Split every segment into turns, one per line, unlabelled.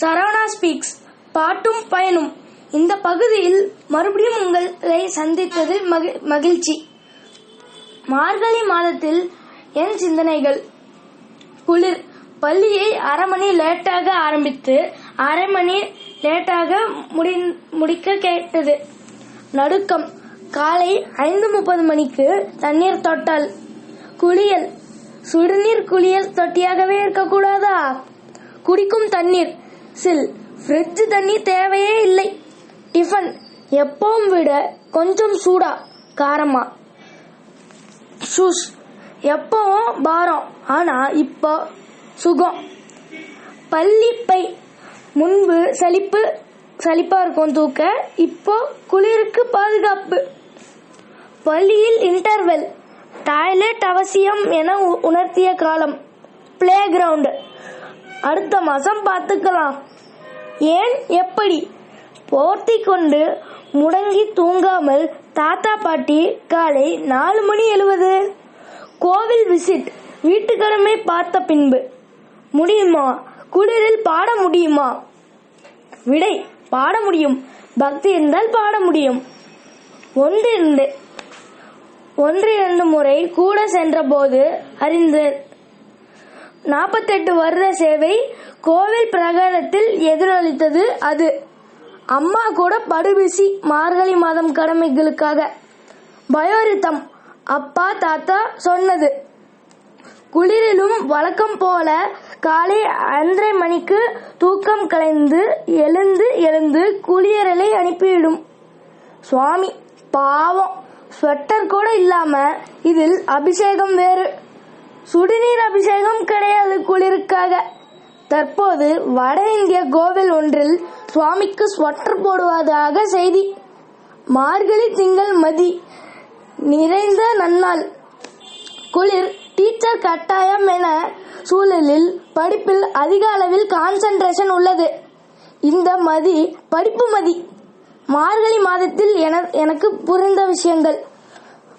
Saravana speaks பாட்டும் பயனும். இந்த பகுதியில் மறுபடியும் உங்களை சந்தித்தது மகிழ்ச்சி. மார்கழி மாதத்தில் என் சிந்தனைகள். குளிர். பள்ளியை அரை மணி லேட்டாக ஆரம்பித்து அரை மணி லேட்டாக முடி- முடிக்க கேட்டது. நடுக்கம். காலை ஐந்து முப்பது மணிக்கு தண்ணீர் தொட்டல். குளியல். சுடுநீர் குளியல் தொட்டியாகவே இருக்கக்கூடாதா? குடிக்கும் தண்ணீர். சில் ஃப்ரிட்ஜ் தண்ணி தேவையே இல்லை. டிஃபன் எப்பவும் விட கொஞ்சம் சூடா காரமா. ஷூஸ் எப்பவும் பாரம் ஆனா இப்போ சுகம். பள்ளிப்பை முன்பு சலிப்பு சலிப்பா இருக்கும் தூக்க இப்போ குளிருக்கு பாதுகாப்பு. பள்ளியில் இன்டர்வெல் டாய்லெட் அவசியம் என உணர்த்திய காலம் பிளே கிரவுண்ட் அடுத்த மாசம் பார்த்துக்கலாம். ஏன்? எப்படி? போர்த்தி கொண்டு முடங்கி தூங்காமல் தாத்தா பாட்டி காலை நாலு மணி எழுவது. கோவில் விசிட் வீட்டுக்கடமை பார்த்த பின்பு. முடியுமா? குளிரில் பாட முடியுமா? விடை பாட முடியும். பக்தி இருந்தால் பாட முடியும். ஒன்றிரண்டு ஒன்று இரண்டு முறை கூட சென்றபோது அறிந்தேன். நாற்பத்தெட்டு வருட சேவை கோவில் பிரகாரத்தில் எதிரொலித்தது அது. அம்மா கூட படுபிசி மார்கழி மாதம் கடமைகளுக்காக. பயோரித்தம் அப்பா தாத்தா சொன்னது. குளிரிலும் வழக்கம் போல காலை அன்றரை மணிக்கு தூக்கம் கலைந்து எழுந்து எழுந்து குளியரலை அனுப்பிவிடும். சுவாமி பாவம் ஸ்வெட்டர் கூட இல்லாம இதில் அபிஷேகம் வேறு. சுடுநீர் அபிஷேகம் கிடையாது குளிருக்காக. தற்போது வட இந்திய கோவில் ஒன்றில் சுவாமிக்கு ஸ்வட்டர் போடுவதாக செய்தி. மார்கழி திங்கள் மதி. நிறைந்த நன்னாள். குளிர் டீச்சர் கட்டாயம் என சூழலில் படிப்பில் அதிக அளவில் கான்சென்ட்ரேஷன் உள்ளது. இந்த மதி படிப்பு மதி. மார்கழி மாதத்தில் என- எனக்கு புரிந்த விஷயங்கள்.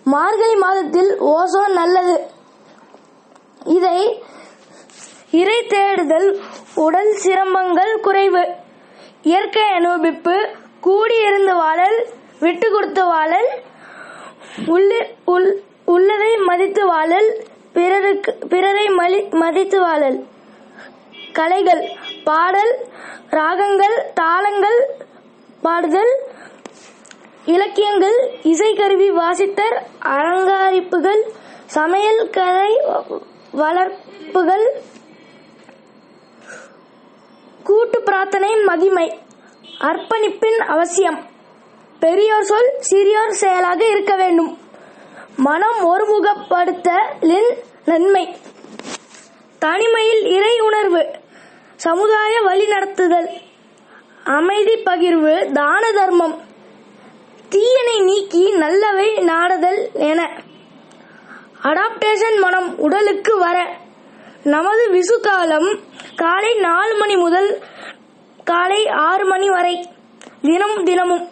மார்கழி மாதத்தில் ஓசோன் நல்லது. இதை இறை தேடுதல் உடல் சிரமங்கள் குறைவு இயற்கை அனுபவிப்பு கூடியிருந்து வாழல் விட்டு கொடுத்து வாழல் உள்- உள்ளதை மதித்து வாழல் பிறருக்கு பிறரை மலி- மதித்து வாழல். கலைகள் பாடல் ராகங்கள் தாளங்கள் பாடுதல் இலக்கியங்கள் இசைக்கருவி வாசித்தல் அலங்காரிப்புகள் சமையல் கலை வளர்ப்புகள். கூட்டு பிரார்த்தனையின் மகிமை. அர்ப்பணிப்பின் அவசியம். பெரியோர் சொல் சிறியோர் செயலாக இருக்க வேண்டும். மனம் ஒருமுகப்படுத்தலின் நன்மை. தனிமையில் இறை உணர்வு சமுதாய வழிநடத்துதல் அமைதி பகிர்வு தான தர்மம் தீயனை நீக்கி நல்லவை நாடுதல் என. அடாப்டேஷன் மனம் உடலுக்கு வர. நமது விசு காலம் காலை நாலு மணி முதல் காலை ஆறு மணி வரை. தினம் தினமும்.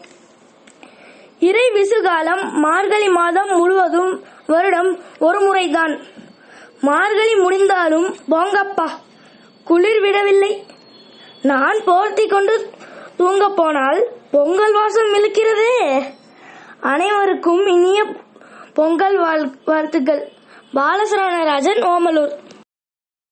இறை விசு காலம் மார்கழி மாதம் முழுவதும் வருடம் ஒரு முறைதான். மார்கழி முடிந்தாலும் போங்கப்பா குளிர் விடவில்லை. நான் போர்த்தி கொண்டு தூங்க போனால் பொங்கல் வாசம் இழுக்கிறதே அனைவருக்கும் இனிய பொங்கல் வாழ்- வாழ்த்துக்கள். பாலசரவணராஜன் ஓமலூர்.